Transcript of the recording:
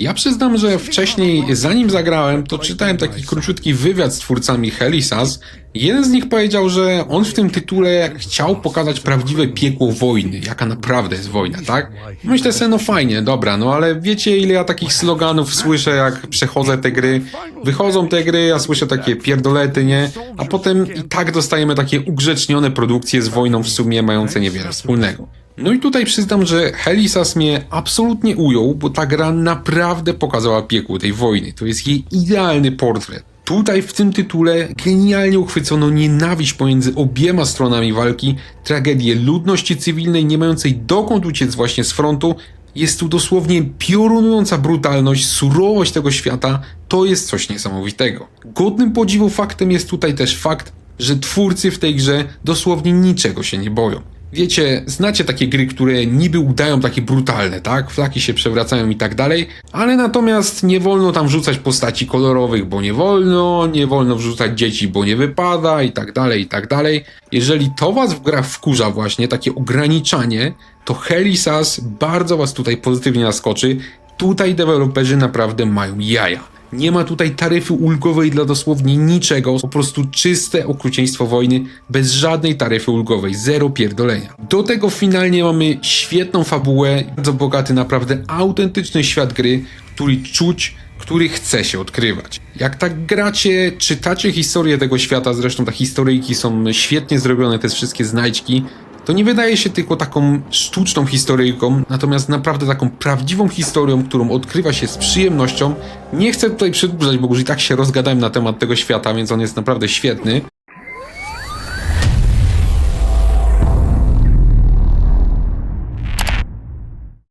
Ja przyznam, że wcześniej, zanim zagrałem, to czytałem taki króciutki wywiad z twórcami Helisas. Jeden z nich powiedział, że on w tym tytule chciał pokazać prawdziwe piekło wojny, jaka naprawdę jest wojna, tak? Myślę sobie, no fajnie, dobra, no ale wiecie ile ja takich sloganów słyszę, jak przechodzę te gry. Wychodzą te gry, ja słyszę takie pierdolety, nie? A potem i tak dostajemy takie ugrzecznione produkcje z wojną w sumie mające niewiele wspólnego. No i tutaj przyznam, że Helisas mnie absolutnie ujął, bo ta gra naprawdę pokazała piekło tej wojny. To jest jej idealny portret. Tutaj w tym tytule genialnie uchwycono nienawiść pomiędzy obiema stronami walki, tragedię ludności cywilnej nie mającej dokąd uciec właśnie z frontu. Jest tu dosłownie piorunująca brutalność, surowość tego świata. To jest coś niesamowitego. Godnym podziwu faktem jest tutaj też fakt, że twórcy w tej grze dosłownie niczego się nie boją. Wiecie, znacie takie gry, które niby udają takie brutalne, tak? Flaki się przewracają i tak dalej, ale natomiast nie wolno tam wrzucać postaci kolorowych, bo nie wolno, nie wolno wrzucać dzieci, bo nie wypada i tak dalej, i tak dalej. Jeżeli to was w grach wkurza właśnie, takie ograniczanie, to Helisas bardzo was tutaj pozytywnie zaskoczy. Tutaj deweloperzy naprawdę mają jaja. Nie ma tutaj taryfy ulgowej dla dosłownie niczego, po prostu czyste okrucieństwo wojny, bez żadnej taryfy ulgowej, zero pierdolenia. Do tego finalnie mamy świetną fabułę, bardzo bogaty, naprawdę autentyczny świat gry, który czuć, który chce się odkrywać. Jak tak gracie, czytacie historię tego świata, zresztą te historyjki są świetnie zrobione, te wszystkie znajdźki, to nie wydaje się tylko taką sztuczną historyjką, natomiast naprawdę taką prawdziwą historią, którą odkrywa się z przyjemnością. Nie chcę tutaj przedłużać, bo już i tak się rozgadałem na temat tego świata, więc on jest naprawdę świetny.